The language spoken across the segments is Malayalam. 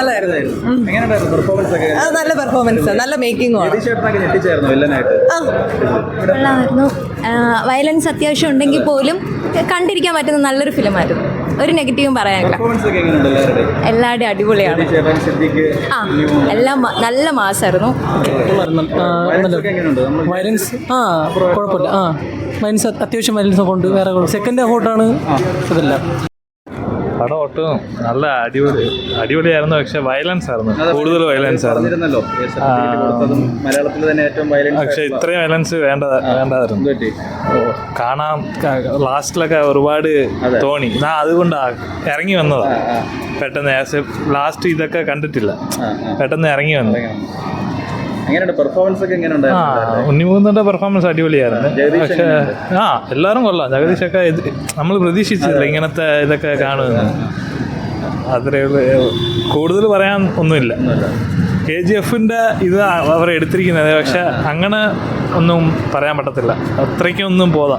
നല്ലതായിരുന്നു. പെർഫോമൻസ് ഒക്കെ? നല്ല പെർഫോമൻസ് നല്ല മേക്കിംഗും കൊള്ളാമായിരുന്നു. വയലൻസ് അത്യാവശ്യം ഉണ്ടെങ്കിൽ പോലും കണ്ടിരിക്കാൻ പറ്റുന്ന നല്ലൊരു ഫിലിമായിരുന്നു. ഒരു നെഗറ്റീവും പറയാനില്ല. പെർഫോമൻസ് ഒക്കെ എങ്ങനെയുണ്ട് എല്ലാവരുടെയും? അടിപൊളിയാണ്. ആ എല്ലാം നല്ല മാസമായിരുന്നു വയലൻസ് നമ്മൾ ആ കുഴപ്പമില്ല. ആ വയലൻസ് അത്യാവശ്യം വയലൻസ് കൊണ്ട് ഉണ്ട്. വേറെ സെക്കൻഡ് ഹോട്ടാണ് ഇതില്ല. പടം ഒട്ടും നല്ല അടിപൊളി അടിപൊളിയായിരുന്നു പക്ഷെ വയലൻസ് ആയിരുന്നു. കൂടുതൽ വയലൻസ് ആയിരുന്നു. മലയാളത്തിൽ തന്നെ ഏറ്റവും വയലൻസ് പക്ഷെ ഇത്രയും വയലൻസ് വേണ്ട വേണ്ടായിരുന്നു. പറ്റി കാണാൻ ലാസ്റ്റിലൊക്കെ ഒരുപാട് തോണി. ഞാൻ അതുകൊണ്ടാ ഇറങ്ങി വന്നതാ. പെട്ടെന്ന് ലാസ്റ്റ് ഇതൊക്കെ കണ്ടിട്ടില്ല. പെട്ടെന്ന് ഇറങ്ങി വന്നു. പെർഫോമൻസ് ഒക്കെ ഉണ്ണിമുകുന്ദന്റെ പെർഫോമൻസ് അടിപൊളിയായിരുന്നു. ജഗദീഷ് പക്ഷെ ആ എല്ലാവരും കൊള്ളാം. ജഗദീഷൊക്കെ ഇത് നമ്മൾ പ്രതീക്ഷിച്ചില്ല ഇങ്ങനത്തെ ഇതൊക്കെ കാണുമെന്ന്. അത്രേ കൂടുതൽ പറയാൻ ഒന്നുമില്ല. കെ ജി എഫിന്റെ ഇത് അവർ എടുത്തിരിക്കുന്നത്. പക്ഷെ അങ്ങനെ ഒന്നും പറയാൻ പറ്റത്തില്ല. അത്രയ്ക്കൊന്നും പോതാ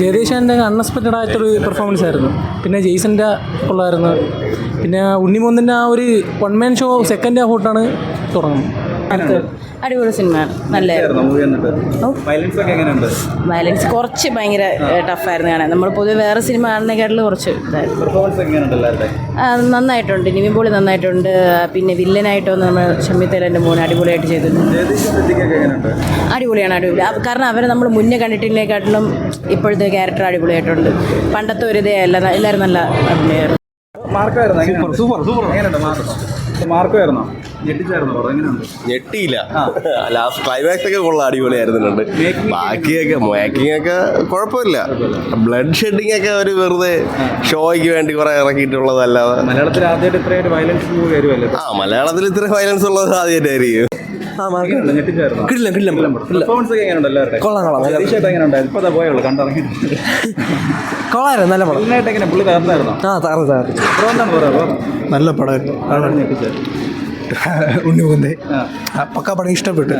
ജയദേശാന്റെ അൺഎക്സ്പെക്റ്റഡ് ആയിട്ടൊരു പെർഫോമൻസ് ആയിരുന്നു. പിന്നെ ജെയ്സന്റെ ഉള്ളായിരുന്നു. പിന്നെ ഉണ്ണിമൂന്നിന്റെ ആ ഒരു one man show second half ഹോട്ടാണ് തുടങ്ങുന്നത്. അടിപൊളി സിനിമയാണ്. നല്ല മൂവി എന്നിട്ട് വയലൻസ് കുറച്ച് ഭയങ്കര ടഫായിരുന്നു കാണാൻ. നമ്മൾ പൊതുവെ വേറെ സിനിമ കാണുന്നതിനെക്കാട്ടിൽ കുറച്ച് ഇതായിരുന്നു. നന്നായിട്ടുണ്ട്. നിവിൻ പോളി നന്നായിട്ടുണ്ട്. പിന്നെ വില്ലനായിട്ട് നമ്മൾ ഷമ്മിത്തേലന്റെ മോനെ അടിപൊളിയായിട്ട് ചെയ്തിട്ടുണ്ട് അടിപൊളിയാണ് അടിപൊളി. കാരണം അവരെ നമ്മൾ മുന്നേ കണ്ടിട്ടില്ലേക്കാട്ടിലും ഇപ്പോഴത്തെ ക്യാരക്ടർ അടിപൊളിയായിട്ടുണ്ട്. പണ്ടത്തെ ഒരു ഇതേ അല്ല എല്ലാവരും നല്ല അഭിനയമായിരുന്നു മാർക്കായിരുന്നു സൂപ്പർ സൂപ്പർ സൂപ്പർ. എങ്ങനെയുണ്ട് മാർക്ക്? മാർക്കായിരുന്നോ ഞെട്ടിയില്ല. ലാസ്റ്റ് ക്ലൈമാക്സ് ഒക്കെ കൊള്ളാം അടിപൊളിയായിരുന്നുണ്ട് ബാക്കിയൊക്കെ മേക്കിംഗ് ഒക്കെ കുഴപ്പമില്ല. ബ്ലഡ് ഷെഡിങ് ഒക്കെ ഒരു വെറുതെ ഷോയ്ക്ക് വേണ്ടി കുറെ ഇറക്കിയിട്ടുള്ളതല്ലാതെ മലയാളത്തിൽ ആദ്യമായിട്ട് ഇത്രയും വയലൻസ് മൂവി വരുമല്ലോ ആ മലയാളത്തിൽ ഇത്ര വയലൻസ് ഉള്ളത് ആദ്യമായിട്ടായിരിക്കും. കൊള്ളായിരുന്നു നല്ല പടം. നല്ല പടമായിരുന്നു ആ. പക്ക പടം ഇഷ്ടപ്പെട്ടു.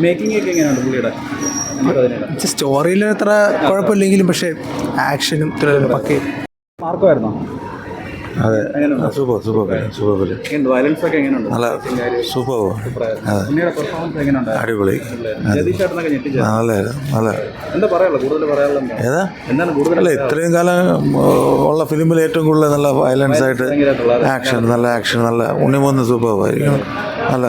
മേക്കിംഗ് ഒക്കെ എങ്ങനെയുണ്ട് പുള്ളിയുടെ? സ്റ്റോറിയിൽ അത്ര കുഴപ്പമില്ലെങ്കിലും പക്ഷേ ആക്ഷനും പക്കേ മാർക്കുമായിരുന്നോ അതെ. എങ്ങനെയുണ്ട്? Super super film super film എങ്ങനെയുണ്ട്? വയലൻസ് ഒക്കെ എങ്ങനെയുണ്ട്? നല്ല സൂപ്പർ. ഉണ്ണിയുടെ പെർഫോമൻസ് എങ്ങനെയുണ്ട്? അടിപൊളി. ജഗദീഷ് ചേട്ടനൊക്കെ ഞെട്ടിച്ചത് നല്ലായിരുന്നു നല്ല. എന്താ പറയാനുള്ളത്? കൂടുതൽ പറയാനുള്ളത് എന്താ? ഏതാ? എന്താണ് കൂടുതൽ അല്ല ഇത്രയും കാലം ഉള്ള ഫിലിമിൽ ഏറ്റവും കൂടുതൽ നല്ല വയലൻസ് ആയിട്ട് ഭയങ്കരമായിട്ടുള്ള ആക്ഷൻ നല്ല ആക്ഷൻ നല്ല ഉണ്ണിമൂന്ന് സൂപ്പർ നല്ല.